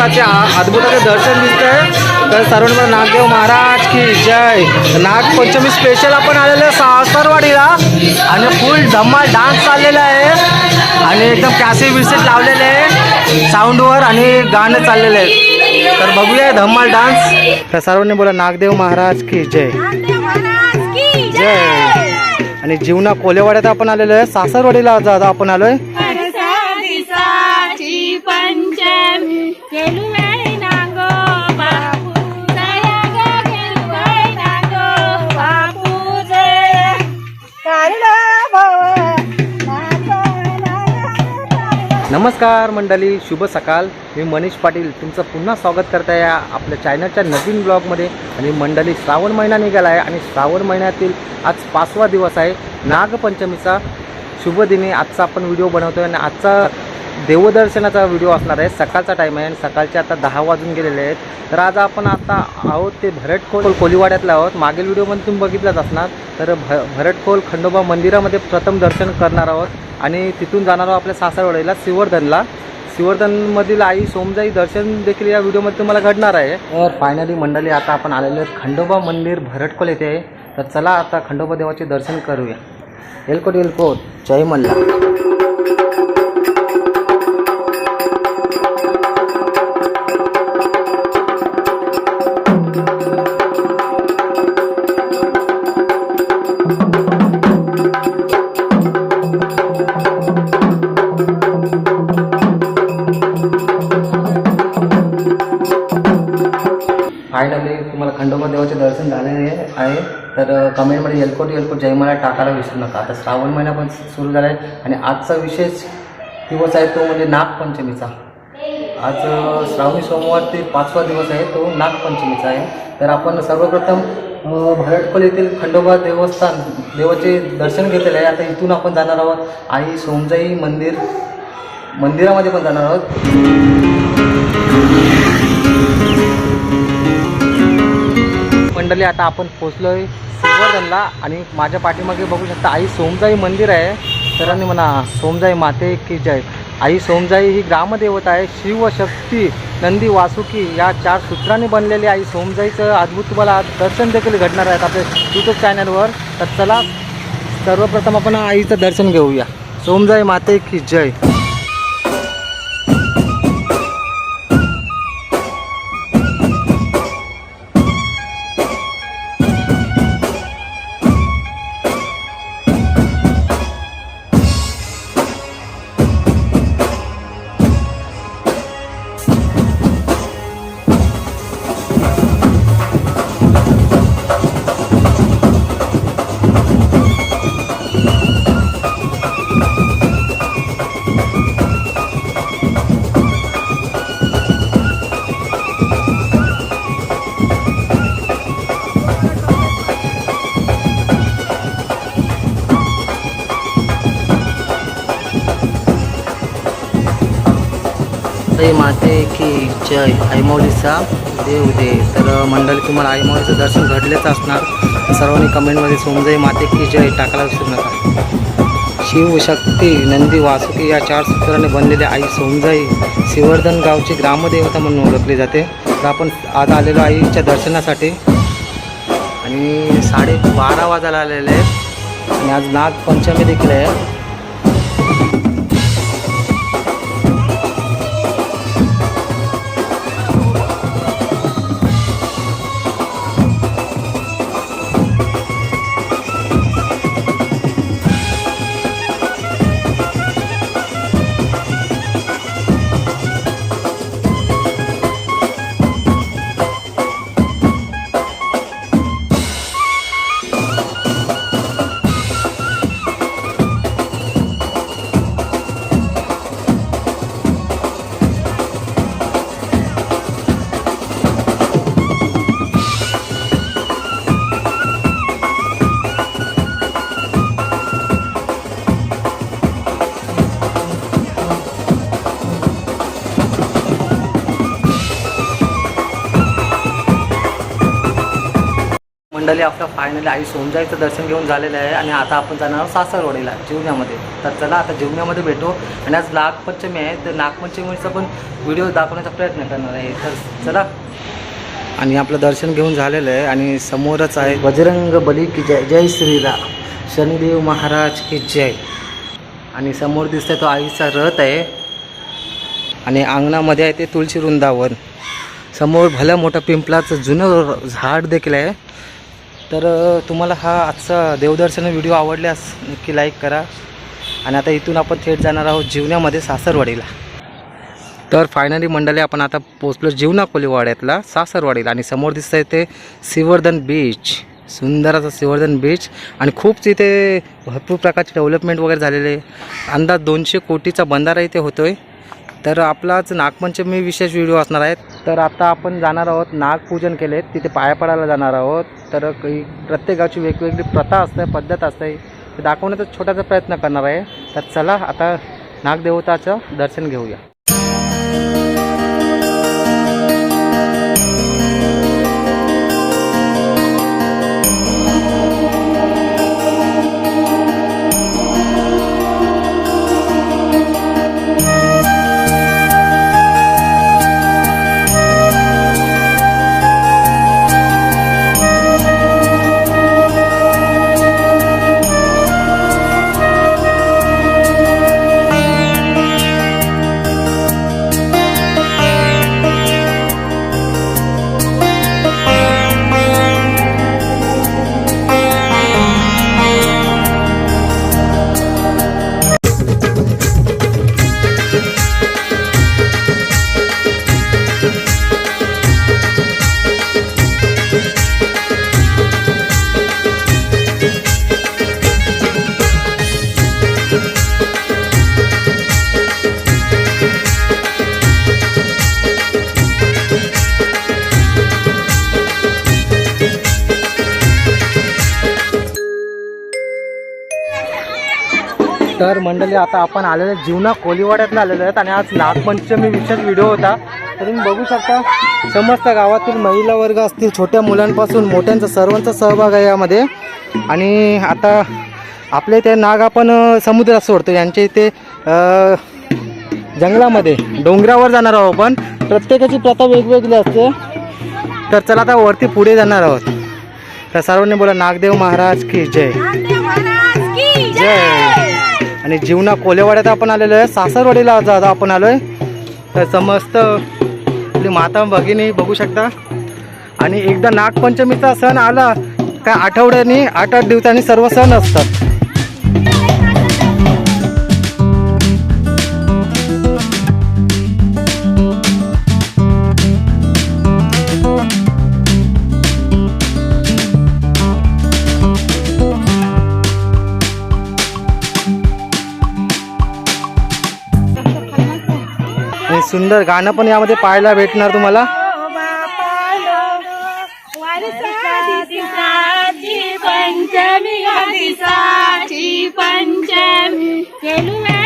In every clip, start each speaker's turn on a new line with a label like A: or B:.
A: अद्भुताचे अद्भुताचे दर्शन दिसतंय. तर सर्वांना नागदेव महाराज की जय. नागपंचमी स्पेशल आपण आलेलो आहे सासरवाडीला. आणि फुल धम्माल डान्स चाललेला आहे. आणि एकदम कॅसे बिसेट लावलेले आहे. साऊंडवर आणि गाणं चाललेलं आहे. तर बघूया धम्माल डान्स तर सर्वांनी बोला नागदेव महाराज की जय. जय. आणि जीवना कोलेवाड्यात आपण आलेलो आहे. सासरवाडीला आज आपण आलोय.
B: दिसाची
A: नमस्कार मंडळी शुभ सकाळ. मी मनीष पाटील. तुमचं पुन्हा स्वागत करत आहे या आपल्या चॅनलच्या नवीन ब्लॉगमध्ये आणि मंडळी श्रावण महिना निघाला आहे आणि श्रावण महिन्यातील आज पाचवा दिवस आहे. नागपंचमीचा शुभ दिनी. आजचा आपण व्हिडिओ बनवतो आहे आणि आजचा देवदर्शनाचा व्हिडिओ असणार आहे. सकाळचा टाईम आहे आणि सकाळचे आता दहा वाजून गेलेले आहेत. तर आज आपण आता आहोत ते भरटखोल कोलीवाड्यातला आहोत. मागील व्हिडिओमध्ये तुम्ही बघितलंच असणार. तर भ भरटखोल खंडोबा मंदिरामध्ये प्रथम दर्शन करणार आहोत. आणि तिथून जाणार आहोत आपल्या सासरवाडीला सिवर्धनला. सिवर्धनमधील आई सोमजाई दर्शन देखील या व्हिडिओमध्ये तुम्हाला घडणार आहे. तर फायनली मंडळी आता आपण आलेलो आहेत. खंडोबा मंदिर भरटकोल येथे आहे. तर चला आता खंडोबा देवाचे दर्शन करूया. एलकोट एलकोट. जय मल्ला आहे. तर कमेंटमध्ये यलकोट एलकोट जयमाला टाकायला विसरू नका. आता श्रावण महिना पण सुरू झाला आहे आणि आजचा विशेष दिवस आहे तो म्हणजे नागपंचमीचा. आज श्रावणी सोमवार ते पाचवा दिवस आहे तो नागपंचमीचा आहे. तर आपण सर्वप्रथम अ, भरटकोल येथील खंडोबा देवस्थान देवाचे दर्शन घेतलेले आहे. आता इथून आपण जाणार आहोत. आई सोमजाई मंदिर मंदिरामध्ये पण जाणार आहोत. मंडळी आता आपण पोचलो आहे सिवर्धनला आणि माझ्या पाठीमागे बघू शकता आई सोमजाई मंदिर आहे. सरांनी म्हणा सोमजाई माते की जय. आई सोमजाई ही ग्रामदेवता आहे. शिवशक्ती नंदी वासुकी या चार सूत्रांनी बनलेली आई सोमजाईचं अद्भुत तुम्हाला दर्शन देखील घडणार आहेत आपल्या यूट्यूब चॅनलवर तर चला सर्वप्रथम आपण आईचं दर्शन घेऊया. सोमजाई माते की जय. जय की जय आईमौलीचा देव दे. तर मंडळी तुम्हाला आईमौलीचं दर्शन घडलेच असणार. सर्वांनी कमेंटमध्ये सोमजय माते की जय टाकायला विसरू नका. शिवशक्ती नंदी वासुकी या चार सूत्राने बनलेले आई सोमजाई सिवर्धन गावची ग्रामदेवता म्हणून ओळखली जाते. तर आपण आज आलेलो आईच्या दर्शनासाठी. आणि साडे बारा वाजायला आलेले आहेत. आणि आज नागपंचमी देखील आहे. मंडळी आपलं फायनली आई सोमजाईचं दर्शन घेऊन झालेलं आहे आणि आता आपण जाणार आहोत सासरवाडीला जीवण्यामध्ये. तर चला आता जीवण्यामध्ये भेटू. आणि आज नागपंचमी आहे तर नागपंचमीचा पण व्हिडिओ दाखवण्याचा प्रयत्न करणार आहे. तर चला. आणि आपलं दर्शन घेऊन झालेलं आहे आणि समोरच आहे बजरंग बली की जय जय श्रीराम. शनिदेव महाराज की जय. आणि समोर दिसतंय तो आईचा रथ आहे. आणि अंगणामध्ये आहे ते तुळशी वृंदावन. समोर भल्या मोठं पिंपलाचं जुनं झाड देखील आहे. तर तुम्हाला हा आजचा देवदर्शन व्हिडिओ आवडल्यास नक्की लाईक करा. आणि आता इथून आपण थेट जाणार आहोत जीवनामध्ये सासरवाडीला. तर फायनली मंडळी आपण आता पोचलो जीवना कोलीवाड्यातला सासरवाडीला. आणि समोर दिसतं आहे ते सिवर्धन बीच सुंदर असं सिवर्धन बीच आणि खूप तिथे भरपूर प्रकारचे डेव्हलपमेंट वगैरे झालेले. आहे. अंदाज दोनशे कोटीचा बंधारा इथे होतो आहे तर आपलाच नागपंचमी विशेष व्हिडिओ असणार आहेत. तर आता आपण जाणार आहोत नागपूजन केले. तिथे पाया पडायला जाणार आहोत. तर काही प्रत्येक गावची वेगवेगळी प्रथा असते पद्धत असते. ते दाखवण्याचा छोटासा प्रयत्न करणार आहे. तर चला आता नागदेवताचं दर्शन घेऊया. मंडळी आता आपण आलेले जीवना कोलीवाड्यातला आलेलो आहेत आणि आज नागपंचमी विशेष व्हिडिओ होता. तर तुम्ही बघू शकता समस्त गावातील महिला वर्ग असतील छोट्या मुलांपासून मोठ्यांचा सर्वांचा सहभाग आहे यामध्ये. आणि आता आपल्या इथे नाग आपण समुद्रात सोडतो. यांच्या इथे जंगलामध्ये डोंगरावर जाणार आहोत आपण. प्रत्येकाची प्रथा वेगवेगळी असते. तर चला आता वरती पुढे जाणार आहोत. तर सर्वांनी बोला नागदेव महाराज की जय. जय! आणि जीवना कोलेवाड्यात आपण आलेलो आहे. सासरवाडीला जा जा- आपण आहे तर समस्त आपली माता भगिनी बघू शकता. आणि एकदा नागपंचमीचा सण आला का आठवड्याने आठ आठ दिवसांनी सर्व सण असतात. सुंदर गाणं पण यामध्ये पाहायला भेटणार तुम्हाला.
B: पंचमी पंचमी.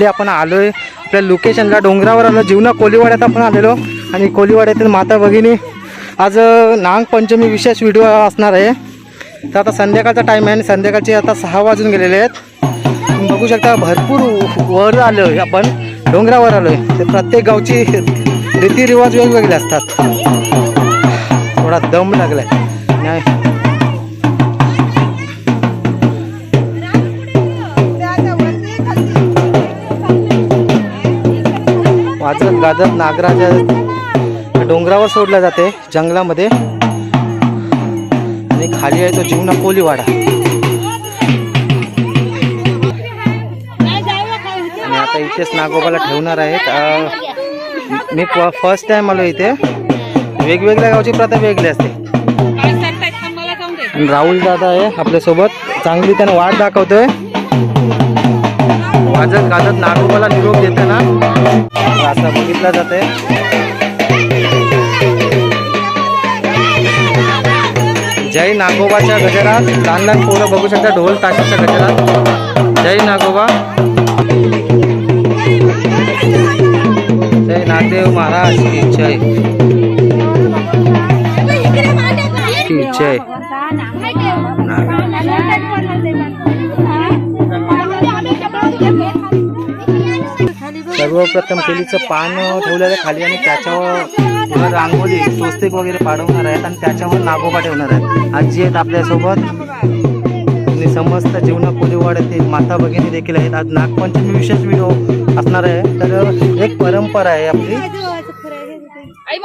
A: फायनली आपण आलोय. आपल्या लोकेशनला डोंगरावर आलो. जीवना कोलीवाड्यात आपण आलेलो. आणि कोलीवाड्यातील माता भगिनी आज नागपंचमी विशेष व्हिडिओ असणार आहे. तर आता संध्याकाळचा टाईम आहे आणि संध्याकाळचे आता सहा वाजून गेलेले आहेत. बघू शकता भरपूर वर आलो आहे आपण डोंगरावर आलो आहे ते प्रत्येक गावची रीतिरिवाज वेगवेगळे असतात. थोडा दम लागलाय. नाही. गाजत नागराजा डोंगरावर सोडला जाते जंगलामध्ये. आणि खाली आहे तो जीवना कोलीवाडा. आणि आता इथेच नागोबाला ठेवणार आहेत. मी फर्स्ट टाइम आलो इथे. वेगवेगळ्या गावची प्रथा वेगळी असते. राहुल दादा आहे आपल्यासोबत. चांगली त्यानं वाट दाखवतोय. वाजत गाजत नागोबाला निरोप देते ना? असं बघितलं जाते. जय नागोबाच्या गजरात लहान लहान पोरं बघू शकता ढोल ताशाच्या गजरात. जय नागोबा. जय नागदेव महाराज की जय. की जय. सर्वप्रथम केलीचं पान ठेवलेलं आहे खाली आणि त्याच्यावर रांगोळी स्वस्तिक वगैरे पाडवणार आहेत आणि त्याच्यावर नागोबा ठेवणार आहेत. आजी आहेत आपल्यासोबत. आणि समस्त जीवन कोलीवाड येथील माता भगिनी देखील आहेत. आज नागपंचमी विशेष व्हिडिओ असणार आहे. तर एक परंपरा आहे आपली.
B: आई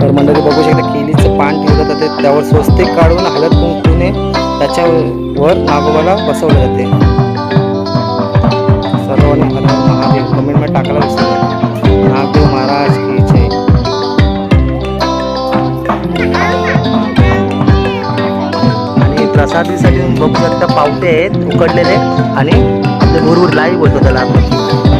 A: तर मंडळी बघू शकता केलीचं पान ठेवलं जाते. त्यावर स्वस्तिक काढून हळद कुंकूने त्याच्यावर नागोबाला बसवलं जाते. सर्वांनी महादेव कमेंटमध्ये टाकायला आणि प्रसादीसाठी बघू शकता पावते आहेत उकडलेले. आणि आपले गुरुवर लाई बोलतो त्याला आपण.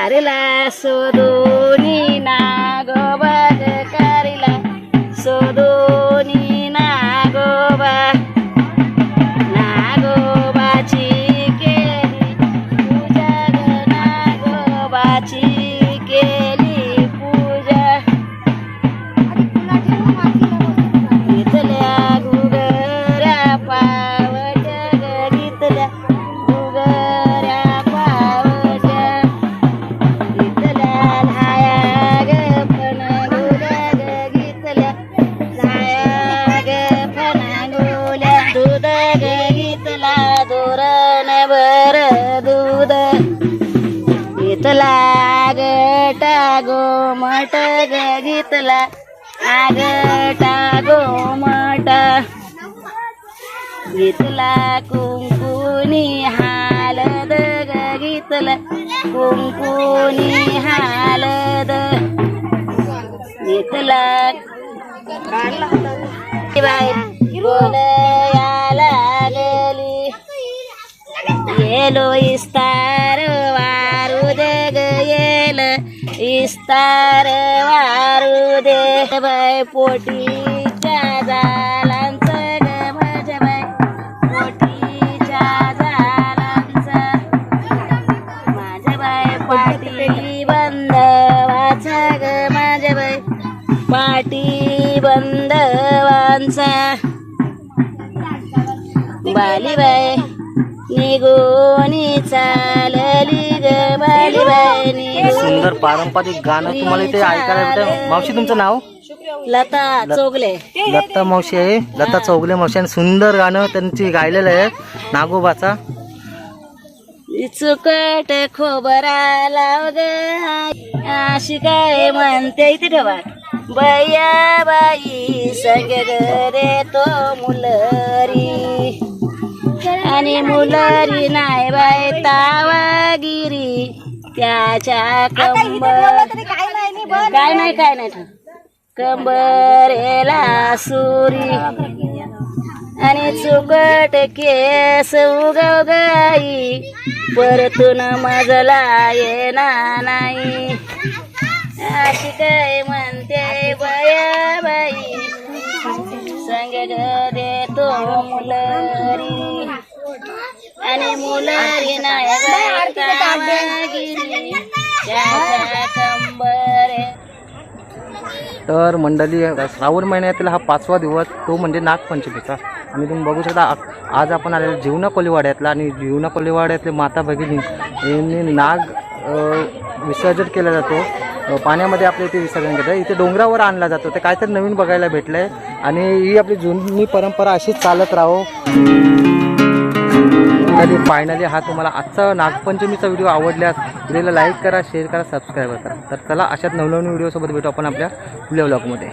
B: कारिला सोदोनी नागोबाग कारिला ग आगटा गोमटा घेतला कुंकुनी हालद ग घेतला कुंकुनी हालद. घेतला बाई बोलया लागली. गेलो इस्तार विस्तार वारू दे बाय पोटीच्या जालांचं ग माझ्या बाय. पोटीच्या जालांचं. माझ्या बाय पाटी बंद वाचा ग माझ्या बाय. पाटी बंद वाचा. बालीबाई निघूनी चालली ग बालीबाई निघून
A: सुंदर पारंपरिक गाणं तुम्हाला इथे ऐकायला भेटतं मावशी तुमचं नाव?
B: लता चोगले.
A: लता मावशी आहे. लता चौगले मावशी आणि सुंदर गाणं त्यांची गायलेलं आहे. नागोबाचा.
B: चुकट खोबरा लाव ग. अशी काय म्हणते इथे ठेवा. बया बाई संग रे तो मुलरी आणि मुलरी नाही बाय तावागिरी त्याच्या कंबर काय नाही काय नाही कंबरेला सुरी. आणि चुकट केस उगव गाई परतून मजला येना नाही. अशी काय म्हणते बया बाई संग देतो मुलरी. आणि कंबरे.
A: तर मंडळी श्रावण महिन्यातील हा पाचवा दिवस तो म्हणजे नागपंचमीचा. आणि तुम्ही बघू शकता आज आपण आलेलो जीवना कोलीवाड्यातला आणि जीवना कोलीवाड्यातले माता भगिनी यांनी नाग विसर्जन केला जातो. पाण्यामध्ये आपल्या इथे विसर्जन केलं इथे डोंगरावर आणला जातो. ते काहीतरी नवीन बघायला भेटलं आहे आणि ही आपली जुनी परंपरा अशीच चालत राहो. तरी फायनली हा तुम्हाला आजचा नागपंचमीचा व्हिडिओ आवडल्यास व्हिडिओला लाईक करा शेअर करा सबस्क्राईब करा. तर चला अशाच नवनवीन व्हिडिओसोबत भेटू आपण आपल्या पुढल्या ब्लॉगमध्ये